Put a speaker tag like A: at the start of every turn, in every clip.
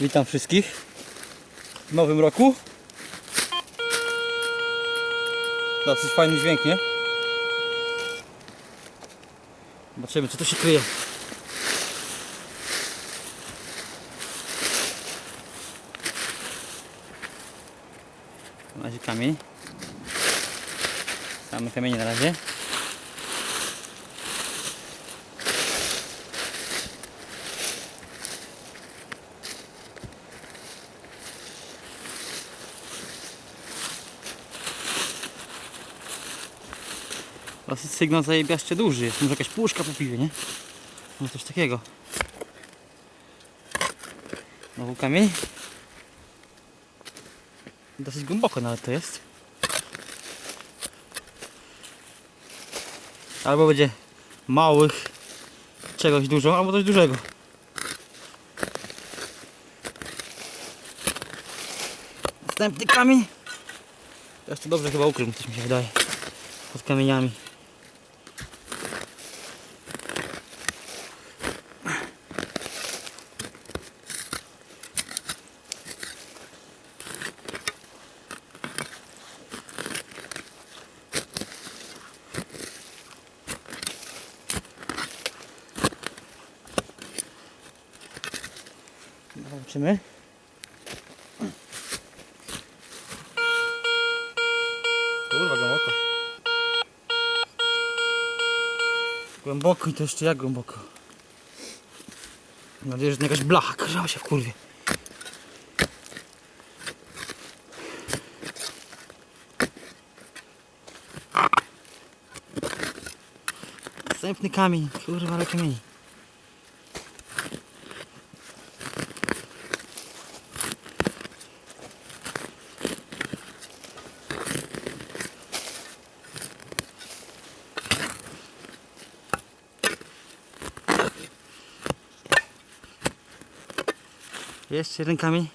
A: Witam wszystkich w nowym roku. Dosyć fajny dźwięk, nie? Zobaczymy, co tu się kryje. Na razie kamień. Same kamienie na razie. Dosyć sygnał zajebiaszcze duży jest. Może jakaś puszka po piwie, nie? Może coś takiego. Znowu kamień. Dosyć głęboko nawet to jest. Albo będzie małych czegoś dużo, albo coś dużego. Następny kamień. Jeszcze dobrze chyba ukrył, coś mi się wydaje. Pod kamieniami. Zobaczymy. Kurwa, głęboko. Głęboko i to jeszcze jak głęboko. Mam nadzieję, że to jakaś blacha. Krzyżała się w kurwie. Następny kamień. Kurwa, ale kamieni. Jeszcze kamień.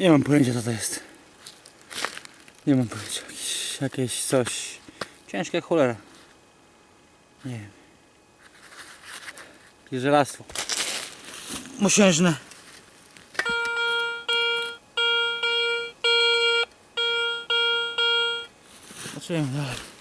A: Nie mam pojęcia co to jest. Nie mam pojęcia. Jakieś, jakieś coś. Ciężkie cholera. Nie wiem. Jakieś żelastwo. Mosiężne. Zobaczymy dalej.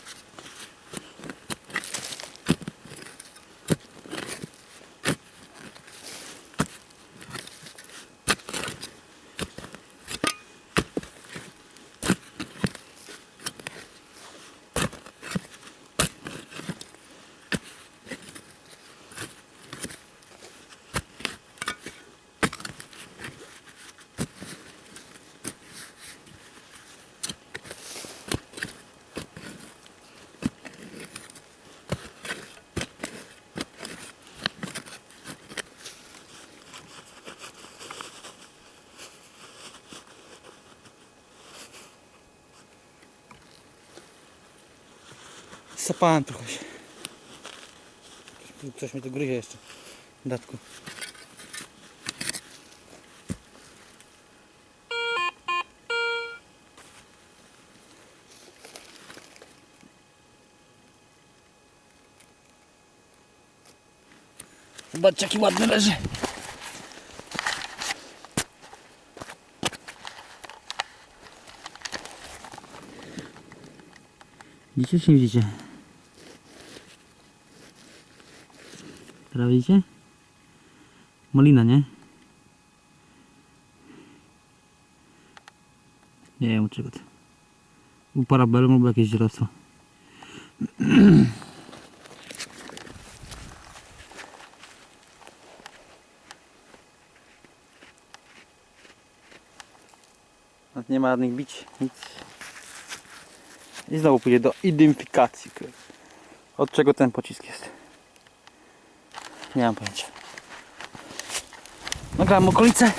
A: Sapałem trochę się. Coś- Coś mi tu gryzie jeszcze. w Datku. Zobaczcie jaki ładny leży. Widzicie czy nie widzicie? Teraz widzicie? Malina, nie? Nie wiem czego to. U parabelum albo jakieś. Nawet nie ma żadnych bić, nic. I znowu pójdzie do identyfikacji. Od czego ten pocisk jest? Nie mam pojęcia. Nagrałem okolice.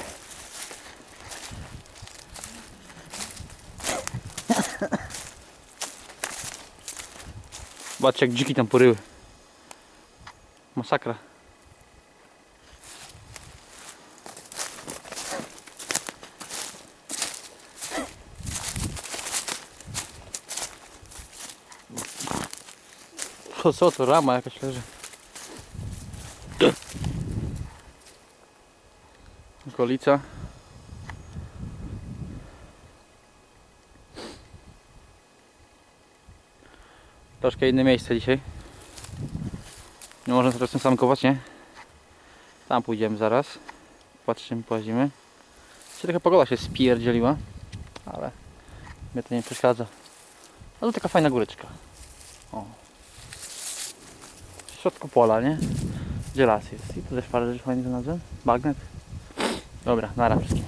A: Zobaczcie jak dziki tam poryły. Masakra. Co, co to rama jakaś leży. Okolica. Troszkę inne miejsce dzisiaj. Nie można teraz tym samkować, nie? Tam pójdziemy zaraz. Patrzymy, płazimy. Dzisiaj trochę pogoda się spierdzieliła, ale mnie to nie przeszkadza. Ale taka fajna góreczka. O. W środku pola, nie? Gdzie las jest. I tu też parę rzeczy fajnych znalazłem. Bagnet. Dobra, nara wszystkim.